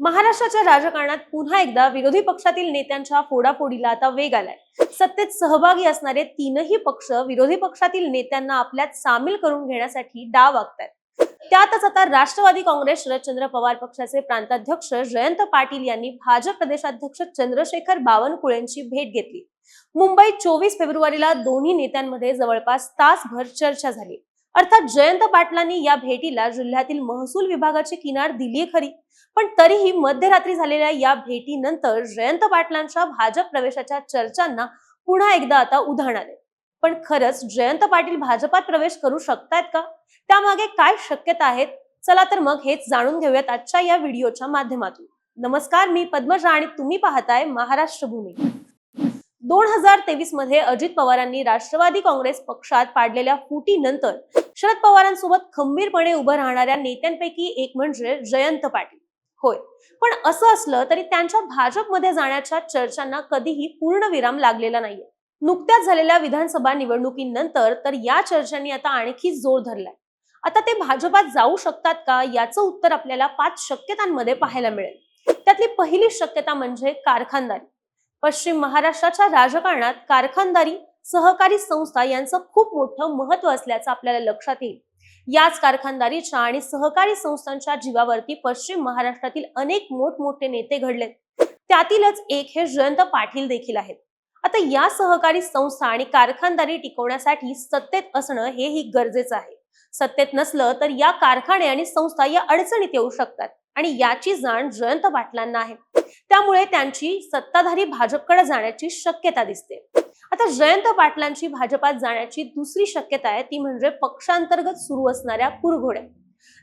महाराष्ट्राच्या राजकारणात पुन्हा एकदा विरोधी पक्षातील नेत्यांच्या फोडाफोडीला आता वेग आलाय. सत्तेत सहभागी असणारे तीनही पक्ष विरोधी पक्षातील नेत्यांना आपल्यात सामील करून घेण्यासाठी डाव आखतायत त्यातच आता राष्ट्रवादी काँग्रेस शरदचंद्र पवार पक्षाचे प्रांताध्यक्ष जयंत पाटील यांनी भाजप प्रदेशाध्यक्ष चंद्रशेखर बावनकुळेंची भेट घेतली. मुंबईत चोवीस फेब्रुवारीला दोन्ही नेत्यांमध्ये जवळपास तासभर चर्चा झाली. अर्थात जयंत पाटलांनी या भेटीला जिल्ह्यातील महसूल विभागाची किनार दिली खरी. पण तरीही मध्यरात्री झालेल्या या भेटीनंतर जयंत पाटलांच्या भाजप प्रवेशाच्या चर्चांना पुन्हा एकदा आता उधाण आले. पण खरंच जयंत पाटील भाजपात प्रवेश करू शकतायत का? त्यामागे काय शक्यता आहेत? चला तर मग हेच जाणून घेऊयात आजच्या या व्हिडिओच्या माध्यमातून. नमस्कार मी पद्मजा आणि तुम्ही पाहताय महाराष्ट्र भूमी दोन हजार तेवीसमध्ये अजित पवारांनी राष्ट्रवादी काँग्रेस पक्षात पाडलेल्या फुटीनंतर शरद पवारांसोबत खंबीरपणे उभं राहणाऱ्या नेत्यांपैकी एक म्हणजे जयंत पाटील. होय. पण असं असलं तरी त्यांच्या भाजपमध्ये जाण्याच्या चर्चांना कधीही पूर्ण विराम लागलेला नाहीये. नुकत्याच झालेल्या विधानसभा निवडणुकीनंतर तर या चर्चांनी आता आणखी जोर धरलाय. आता ते भाजपात जाऊ शकतात का याचं उत्तर आपल्याला पाच शक्यतांमध्ये पाहायला मिळेल. त्यातली पहिली शक्यता म्हणजे कारखानदारी. पश्चिम महाराष्ट्राच्या राजकारणात कारखानदारी सहकारी संस्था यांचं खूप मोठं महत्त्व असल्याचं आपल्याला लक्षात येईल. याच कारखानदारीच्या आणि सहकारी संस्थांच्या जीवावरती पश्चिम महाराष्ट्रातील अनेक मोठमोठे नेते घडलेत त्यातीलच एक हे जयंत पाटील देखील आहेत. आता या सहकारी संस्था आणि कारखानदारी टिकवण्यासाठी सत्तेत असणं हेही गरजेचं आहे. सत्तेत नसलं तर या कारखाने आणि संस्था या अडचणीत येऊ शकतात आणि याची जाण जयंत पाटलांना आहे. त्यामुळे त्यांची सत्ताधारी भाजपकडे जाण्याची शक्यता दिसते. आता जयंत पाटलांची भाजपात जाण्याची दुसरी शक्यता आहे ती म्हणजे पक्षांतर्गत सुरू असणाऱ्या कुरघोड्या.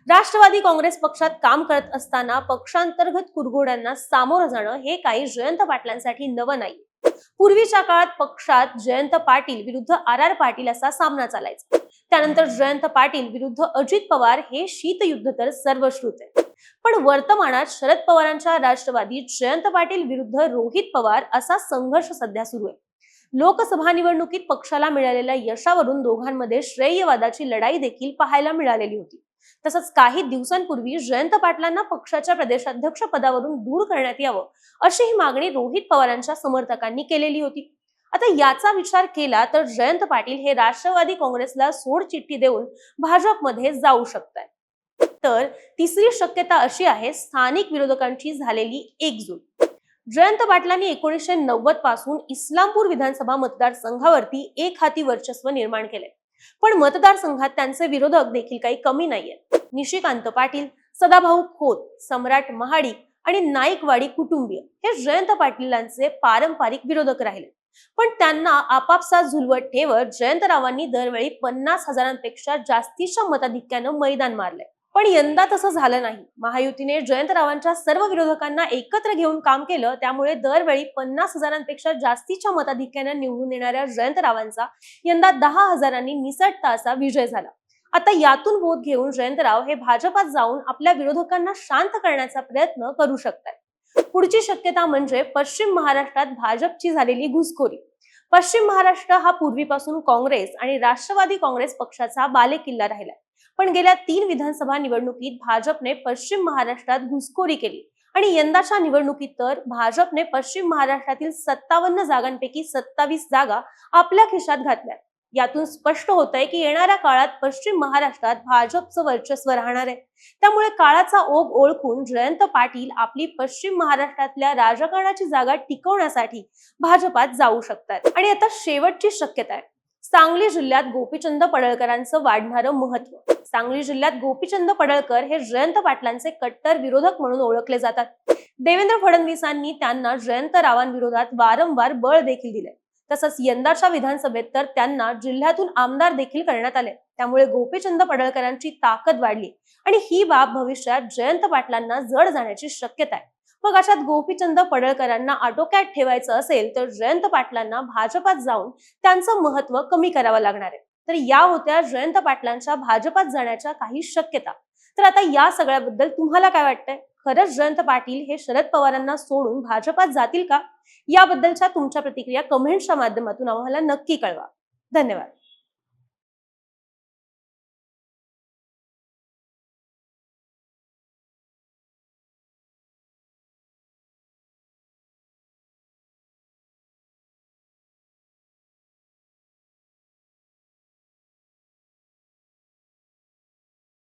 राष्ट्रवादी काँग्रेस पक्षात काम करत असताना पक्षांतर्गत कुरघोड्यांना सामोरं जाणं हे काही जयंत पाटलांसाठी नवं नाही पूर्वीच्या काळात पक्षात जयंत पाटील विरुद्ध आर आर पाटील असा सामना चालायचा. त्यानंतर जयंत पाटील विरुद्ध अजित पवार हे शीतयुद्ध तर सर्वश्रुत आहे. पण वर्तमानात शरद पवारांच्या राष्ट्रवादी जयंत पाटील विरुद्ध रोहित पवार असा संघर्ष सध्या सुरू आहे. लोकसभा निवडणुकीत पक्षाला मिळालेल्या यशावरून दोघांमध्ये श्रेयवादाची लढाई देखील पाहायला मिळालेली होती. तसंच काही दिवसांपूर्वी जयंत पाटलांना पक्षाच्या प्रदेशाध्यक्ष पदावरून दूर करण्यात यावं अशी ही मागणी रोहित पवारांच्या समर्थकांनी केलेली होती. आता याचा विचार केला तर जयंत पाटील हे राष्ट्रवादी काँग्रेसला सोड चिठ्ठी देऊन भाजपमध्ये जाऊ शकतात तर तिसरी शक्यता अशी आहे स्थानिक विरोधकांची झालेली एकजूट. जयंत पाटलांनी एकोणीसशे नव्वदपासून इस्लामपूर विधानसभा मतदारसंघावरती एक हाती वर्चस्व निर्माण केले पण मतदारसंघात त्यांचे विरोधक देखील काही कमी नाहीयेत. निशिकांत पाटील सदाभाऊ खोत सम्राट महाडिक आणि नाईकवाडी कुटुंबीय हे जयंत पाटीलांचे पारंपरिक विरोधक राहिले. पण त्यांना आपापसात झुलवत ठेवत जयंतरावांनी दरवेळी पन्नास हजारांपेक्षा जास्तीच्या मताधिक्यानं मैदान मारलंय. पण यंदा तसं झालं नाही. महायुतीने जयंतरावांच्या सर्व विरोधकांना एकत्र घेऊन काम केलं त्यामुळे दरवेळी पन्नास हजारांपेक्षा जास्तीच्या मताधिक्यानं निवडून येणाऱ्या जयंतरावांचा यंदा दहा हजारांनी निसटता असा विजय झाला. आता यातून बोध घेऊन जयंतराव हे भाजपात जाऊन आपल्या विरोधकांना शांत करण्याचा प्रयत्न करू शकतात. पुढची शक्यता म्हणजे पश्चिम महाराष्ट्रात भाजपची झालेली घुसखोरी. पश्चिम महाराष्ट्र हा पूर्वीपासून काँग्रेस आणि राष्ट्रवादी काँग्रेस पक्षाचा बालेकिल्ला राहिलाय. पण गेल्या तीन विधानसभा निवडणुकीत भाजपने पश्चिम महाराष्ट्रात घुसखोरी केली. आणि यंदाच्या निवडणुकीत तर भाजपने पश्चिम महाराष्ट्रातील सत्तावन्न जागांपैकी सत्तावीस जागा आपल्या खिशात घातल्या यातून स्पष्ट होत आहे की येणाऱ्या काळात पश्चिम महाराष्ट्रात भाजपचं वर्चस्व राहणार आहे. त्यामुळे काळाचा ओघ ओळखून जयंत पाटील आपली पश्चिम महाराष्ट्रातल्या राजकारणाची जागा टिकवण्यासाठी भाजपात जाऊ शकतात. आणि आता शेवटची शक्यता आहे. सांगली जिल्ह्यात गोपीचंद पडळकरांचं वाढणारं महत्त्व. सांगली जिल्ह्यात गोपीचंद पडळकर हे जयंत पाटलांचे कट्टर विरोधक म्हणून ओळखले जातात. देवेंद्र फडणवीसांनी त्यांना जयंत रावांविरोधात वारंवार बळ देखील दिले तसंच यंदाच्या विधानसभेत तर त्यांना जिल्ह्यातून आमदार देखील करण्यात आले. त्यामुळे गोपीचंद पडळकरांची ताकद वाढली आणि ही बाब भविष्यात जयंत पाटलांना जड जाण्याची शक्यता आहे. मग अशात गोपीचंद पडळकरांना आटोक्यात ठेवायचं असेल तर जयंत पाटलांना भाजपात जाऊन त्यांचं महत्त्व कमी करावं लागणार आहे. तर या होत्या जयंत पाटलांच्या भाजपात जाण्याच्या काही शक्यता. तर आता या सगळ्याबद्दल तुम्हाला काय वाटतंय? खरंच जयंत पाटील हे शरद पवारांना सोडून भाजपात जातील का? याबद्दलच्या तुमच्या प्रतिक्रिया कमेंटच्या माध्यमातून आम्हाला नक्की कळवा. धन्यवाद.